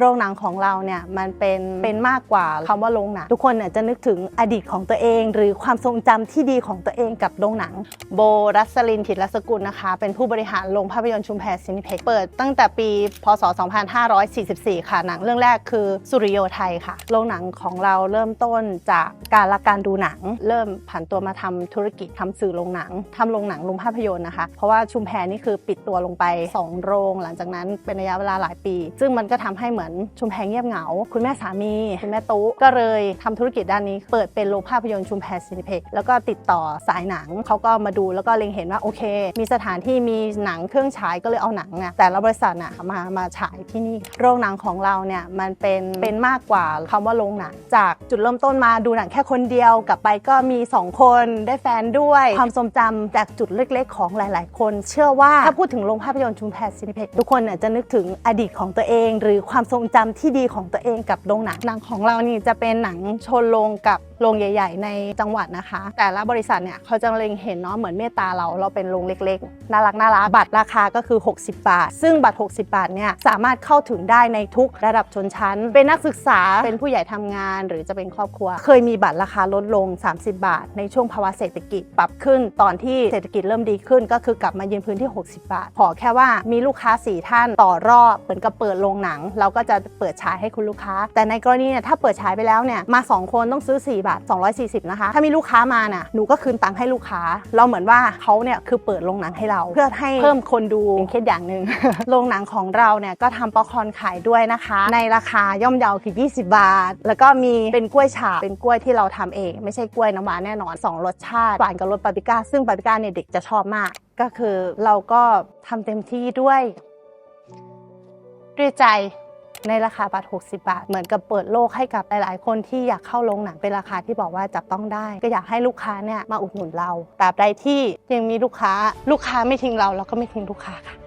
โรงหนังของเราเนี่ยมันเป็นเป็นมากกว่าคำว่าโรงหนัง ทุกคนเนี่ยจะนึกถึงอดีตของตัวเอง หรือความทรงจำที่ดีของตัวเองกับโรงหนัง โบรัสลินถิตรสกุลนะคะ เป็นผู้บริหารโรงภาพยนตร์ชุมแพซินิเพ็กเปิดตั้งแต่ปี พศ 2544 ค่ะหนังเรื่องแรกคือสุริโยไทยค่ะ โรงหนังของเราเริ่มต้นจากการรักการดูหนัง เริ่มผันตัวมาทำธุรกิจทำสื่อโรงหนังทำโรงหนังโรงภาพยนตร์นะคะ เพราะว่าชุมแพนี่คือปิดตัวลงไป 2 โรง หลังจากนั้นเป็นระยะเวลาหลายปี ซึ่งมันก็ทำให้เหมือนชุมแพเงียบเหงา คุณแม่สามี คุณแม่ตุ๊ก็เลยทำธุรกิจด้านนี้ เปิดเป็นโรงภาพยนตร์ชุมแพซินิเพ็กแล้วก็ติดต่อสายหนังเขาก็มาดูแล้วก็เล็งเห็นว่าโอเค มีสถานที่มีหนังเครื่องฉายก็เลยเอาหนังอะแต่ละบริษัทน่ะมามาฉายที่นี่ โรงหนังของเราเนี่ยมันเป็นเป็นมากกว่าคำว่าโรงหนัง จากจุดเริ่มต้นมาดูหนังแค่คนเดียวกลับไปก็มี 2 คนได้แฟนด้วยความทรงจำจากจุดเล็กๆ ของหลาย ๆ คน เชื่อว่าถ้าพูดถึงโรงภาพยนตร์ชุมแพซินิเพ็กทุกคนเนี่ยจะนึกถึงอดีตของตัวเอง หรือความทรงจำที่ดีของตัวเองกับโรงหนังหนังของเรานี่จะเป็นหนังชนโรงกับ โรงใหญ่ ๆ ในจังหวัดนะคะ แต่ละบริษัทเนี่ยเขาจะเล็งเห็นเนาะเหมือนเมตตาเราเราเป็นโรงเล็กๆ น่ารักน่ารักบัตรราคาก็คือ 60 บาท ซึ่งบัตร 60 บาทเนี่ยสามารถเข้าถึงได้ในทุกระดับชนชั้น เป็นนักศึกษาเป็นผู้ใหญ่ทำงาน หรือจะเป็นครอบครัว เคยมีบัตรราคาลดลง 30 บาท ในช่วงภาวะเศรษฐกิจปรับขึ้น ตอนที่เศรษฐกิจเริ่มดีขึ้น ก็คือกลับมายืนพื้นที่ 60 บาท ขอแค่ว่ามีลูกค้า 4 ท่านต่อรอบเหมือนกับเปิดโรงหนัง เราก็จะเปิดฉายให้คุณลูกค้า แต่ในกรณีเนี่ยถ้าเปิดฉายไปแล้วเนี่ยมา 2 คนต้องซื้อ 4 บาท240 นะคะ ถ้ามีลูกค้ามาน่ะหนูก็คืนตังค์ให้ลูกค้า เราเหมือนว่าเขาเนี่ยคือเปิดโรงหนังให้เรา เพื่อให้เพิ่มคนดูเป็นเคสอย่างหนึ่ง โรงหนังของเราเนี่ยก็ทำป๊อปคอร์นขายด้วยนะคะ ในราคาย่อมเยาคือ 20 บาท แล้วก็มีเป็นกล้วยฉาบเป็นกล้วยที่เราทำเอง ไม่ใช่กล้วยน้ำหวานแน่นอนสองรสชาติหวานกับรสปาปริก้า ซึ่งปาปริก้าเนี่ยเด็กจะชอบมาก ก็คือเราก็ทำเต็มที่ด้วยด้วยใจ ในราคาบัตร60 บาท เหมือนกับเปิดโลกให้กับหลาย ๆ คนที่อยากเข้าโรงหนังเป็นราคาที่บอกว่าจับต้องได้ ก็อยากให้ลูกค้าเนี่ยมาอุดหนุนเราตราบใดที่ยังมีลูกค้า ลูกค้าไม่ทิ้งเราเราก็ไม่ทิ้งลูกค้าค่ะ